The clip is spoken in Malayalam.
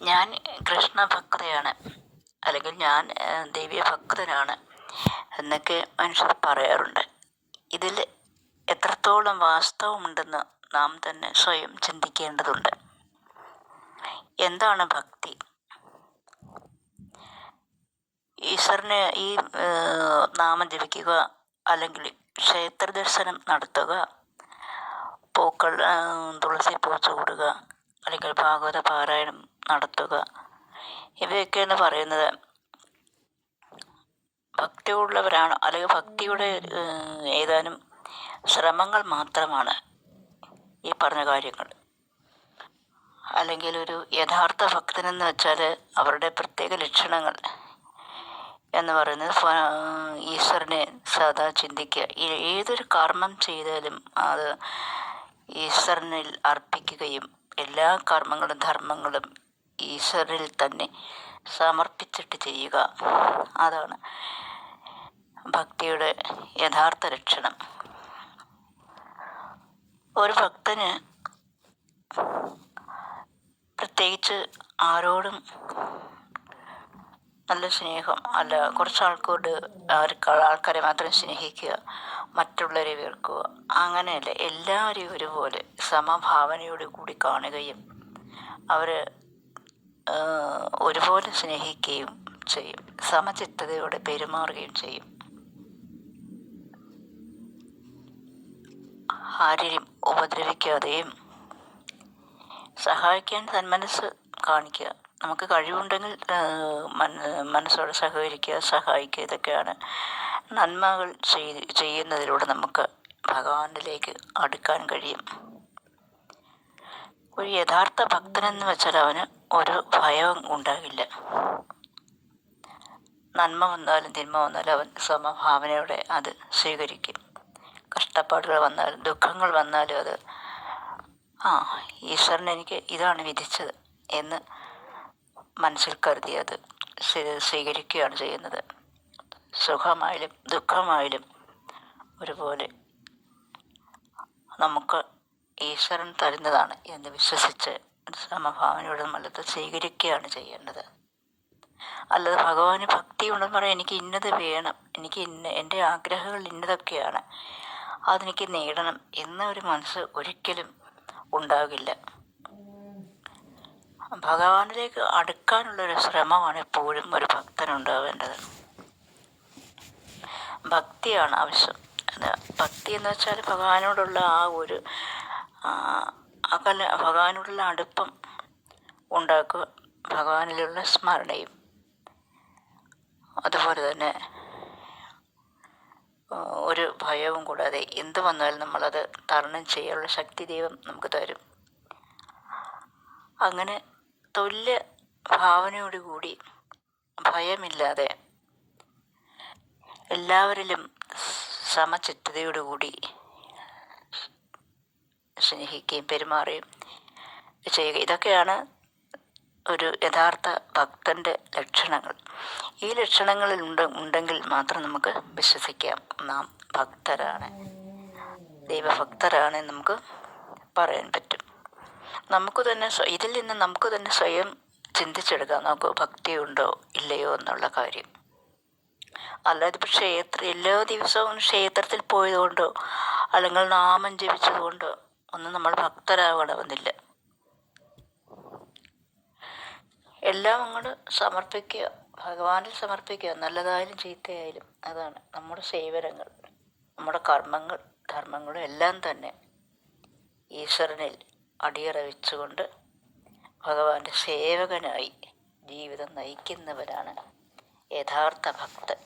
ഞാൻ കൃഷ്ണഭക്തയാണ് അല്ലെങ്കിൽ ഞാൻ ദൈവീയ ഭക്തനാണ് എന്നൊക്കെ മനുഷ്യർ പറയാറുണ്ട്. ഇതിൽ എത്രത്തോളം വാസ്തവമുണ്ടെന്ന് നാം തന്നെ സ്വയം ചിന്തിക്കേണ്ടതുണ്ട്. എന്താണ് ഭക്തി? ഈശ്വരനെ ഈ നാമം ജപിക്കുക അല്ലെങ്കിൽ ക്ഷേത്ര ദർശനം നടത്തുക പൂക്കൾ തുളസി പൂ ചൂടുക അല്ലെങ്കിൽ ഭാഗവത പാരായണം നടത്തുക. ഇവയൊക്കെയാണ് പറയുന്നത്. ഭക്തിയുള്ളവരാണ് അല്ലെങ്കിൽ ഭക്തിയുടെ ഏതാനും ശ്രമങ്ങൾ മാത്രമാണ് ഈ പറഞ്ഞ കാര്യങ്ങൾ. അല്ലെങ്കിൽ ഒരു യഥാർത്ഥ ഭക്തനെന്ന് വെച്ചാൽ അവരുടെ പ്രത്യേക ലക്ഷണങ്ങൾ എന്ന് പറയുന്നത് ഈശ്വരനെ സദാ ചിന്തിക്കുക. ഏതൊരു കർമ്മം ചെയ്താലും അത് ഈശ്വരനിൽ അർപ്പിക്കുകയും എല്ലാ കർമ്മങ്ങളും ധർമ്മങ്ങളും ഈശ്വരനിൽ തന്നെ സമർപ്പിച്ചിട്ട് ചെയ്യുക. അതാണ് ഭക്തിയുടെ യഥാർത്ഥ ലക്ഷണം. ഒരു ഭക്തന് പ്രത്യേകിച്ച് ആരോടും നല്ല സ്നേഹം അല്ല കുറച്ച് ആൾക്കോട് ആൾക്കാരെ മാത്രം സ്നേഹിക്കുക മറ്റുള്ളവരെ വെറുക്കുക അങ്ങനെയല്ല. എല്ലാവരെയും ഒരുപോലെ സമഭാവനയോട് കൂടി കാണുകയും അവർ ഒരുപോലെ സ്നേഹിക്കുകയും ചെയ്യും. സമചിത്തതയോടെ പെരുമാറുകയും ചെയ്യും. ആരെയും ഉപദ്രവിക്കാതെയും സഹായിക്കാൻ തന്മനസ് കാണിക്കുക. നമുക്ക് കഴിവുണ്ടെങ്കിൽ മനസ്സോടെ സഹകരിക്കുക സഹായിക്കുക ഇതൊക്കെയാണ് നന്മകൾ ചെയ്യുന്നതിലൂടെ നമുക്ക് ഭഗവാനിലേക്ക് അടുക്കാൻ കഴിയും. ഒരു യഥാർത്ഥ ഭക്തനെന്ന് വെച്ചാൽ അവന് ഒരു ഭയവും ഉണ്ടാകില്ല. നന്മ വന്നാലും തിന്മ വന്നാലും അവൻ സമഭാവനയോടെ അത് സ്വീകരിക്കും. കഷ്ടപ്പാടുകൾ വന്നാലും ദുഃഖങ്ങൾ വന്നാലും അത് ആ ഈശ്വരൻ എനിക്ക് ഇതാണ് വിധിച്ചത് എന്ന് മനസ്സിൽ കരുതി അത് സ്വീകരിക്കുകയാണ് ചെയ്യുന്നത്. സുഖമായാലും ദുഃഖമായാലും ഒരുപോലെ നമുക്ക് ഈശ്വരൻ തരുന്നതാണ് എന്ന് വിശ്വസിച്ച് സമഭാവനയോട് നമ്മളത് സ്വീകരിക്കുകയാണ് ചെയ്യേണ്ടത്. അല്ലാതെ ഭഗവാന് ഭക്തി ഉണ്ടെന്ന് പറയാൻ എനിക്ക് ഇന്നത് വേണം. എനിക്ക് ഇന്ന എന്റെ ആഗ്രഹങ്ങൾ ഇന്നതൊക്കെയാണ്. അതെനിക്ക് നേടണം എന്ന ഒരു മനസ്സ് ഒരിക്കലും ഉണ്ടാകില്ല. ഭഗവാനിലേക്ക് അടുക്കാനുള്ളൊരു ശ്രമമാണ് എപ്പോഴും ഒരു ഭക്തനുണ്ടാവേണ്ടത് ഭക്തിയാണ് ആവശ്യം. ഭക്തി എന്ന് വെച്ചാൽ ഭഗവാനോടുള്ള ആ ഒരു അകല ഭഗവാനോടുള്ള അടുപ്പം ഉണ്ടാക്കുക ഭഗവാനിലുള്ള സ്മരണയും. അതുപോലെ തന്നെ ഒരു ഭയവും കൂടാതെ എന്ത് വന്നാലും നമ്മളത് തരണം ചെയ്യാനുള്ള ശക്തി ദൈവം നമുക്ക് തരും. അങ്ങനെ തുല്യ ഭാവനയോടുകൂടി ഭയമില്ലാതെ എല്ലാവരിലും സമചിത്തതയോടുകൂടി സ്നേഹിക്കുകയും പെരുമാറുകയും ചെയ്യുക. ഇതൊക്കെയാണ് ഒരു യഥാർത്ഥ ഭക്തന്റെ ലക്ഷണങ്ങൾ. ഈ ലക്ഷണങ്ങളിൽ ഉണ്ട് ഉണ്ടെങ്കിൽ മാത്രം നമുക്ക് വിശ്വസിക്കാം. നാം ഭക്തരാണ്. ദൈവഭക്തരാണ് നമുക്ക് പറയാൻ പറ്റും. നമുക്ക് തന്നെ ഇതിൽ നിന്ന് നമുക്ക് തന്നെ സ്വയം ചിന്തിച്ചെടുക്കാം. നമുക്ക് ഭക്തിയുണ്ടോ ഇല്ലയോ എന്നുള്ള കാര്യം. അല്ലാതെ ഇപ്പോൾ ക്ഷേത്രം എല്ലാ ദിവസവും ക്ഷേത്രത്തിൽ പോയതുകൊണ്ടോ അല്ലെങ്കിൽ നാമം ജപിച്ചതുകൊണ്ടോ ഒന്നും നമ്മൾ ഭക്തരാകണമെന്നില്ല. എല്ലാം അങ്ങോട്ട് സമർപ്പിക്കുക ഭഗവാനിൽ സമർപ്പിക്കുക നല്ലതായാലും ചീത്തയായാലും അതാണ് നമ്മുടെ സേവനങ്ങൾ നമ്മുടെ കർമ്മങ്ങൾ ധർമ്മങ്ങളും എല്ലാം തന്നെ ഈശ്വരനിൽ അടിയറവിച്ചുകൊണ്ട് ഭഗവാന്റെ സേവകനായി ജീവിതം നയിക്കുന്നവരാണ് യഥാർത്ഥ ഭക്തൻ.